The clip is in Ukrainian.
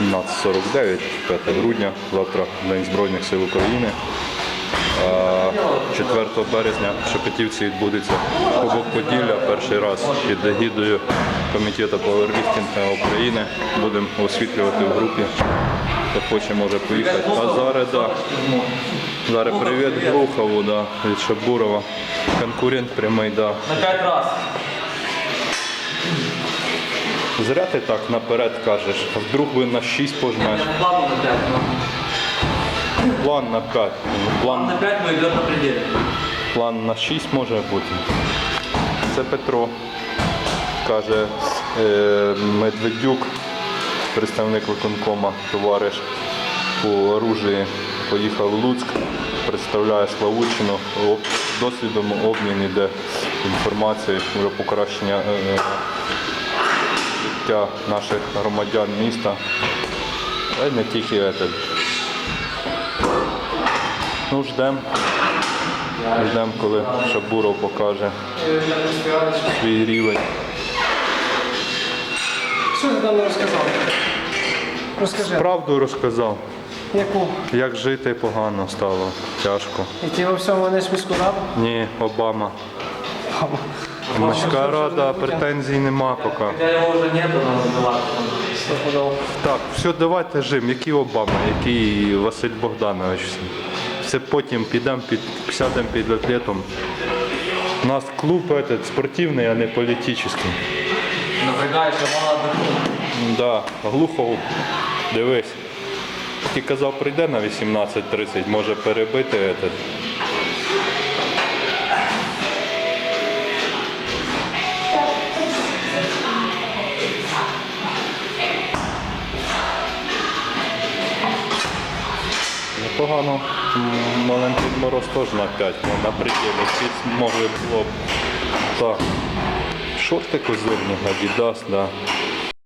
17.49, 5 грудня, завтра День Збройних сил України. 4 березня в Шепетівці відбудеться Кубок Поділля перший раз під егідою Комітету пауерліфтингу України. Будемо освітлювати в групі. Хто хоче, може поїхати. А зараз, да, зараз привіт Глухову да, від Шабурова. Конкурент прямий, да. На пять раз. Зря ти так наперед кажеш, а вдруг ви на 6 пожмеш. Я плану на пять, но План на 5. план План, на пять, но идет на пределе. план на 6 може бути. Це Петро. Каже е, Медведюк, представник виконкома, товариш по оружії, поїхав в Луцьк, представляє Славутчину. Об- Досвідом обмін іде інформації про покращення е, життя наших громадян міста. А не тільки этот. Ну, ждемо. Ждемо, коли Шабуров покаже свій рівень. Що ти там не розказав? Розкажи. Правду розказав, Яку? як жити погано стало, тяжко. І ти во всьому мене міську раду? Ні, Обама. Міська рада, претензій нема поки. Когда его уже нету, надо Так, все, давайте жим. Який Обама, який Василь Богданович. Це потім підемо під сядемо під атлетом. У нас клуб этот, спортивний, а не політичний. Напрягаешь, а мало отдохнуть. Да, Глухов, дивись. Ти казав, прийде на 18.30, може перебити этот. Непогано. Маленький мороз теж на 5, ну, на пределі. Всі могли було б. Так. Шорти козирні, Adidas, да.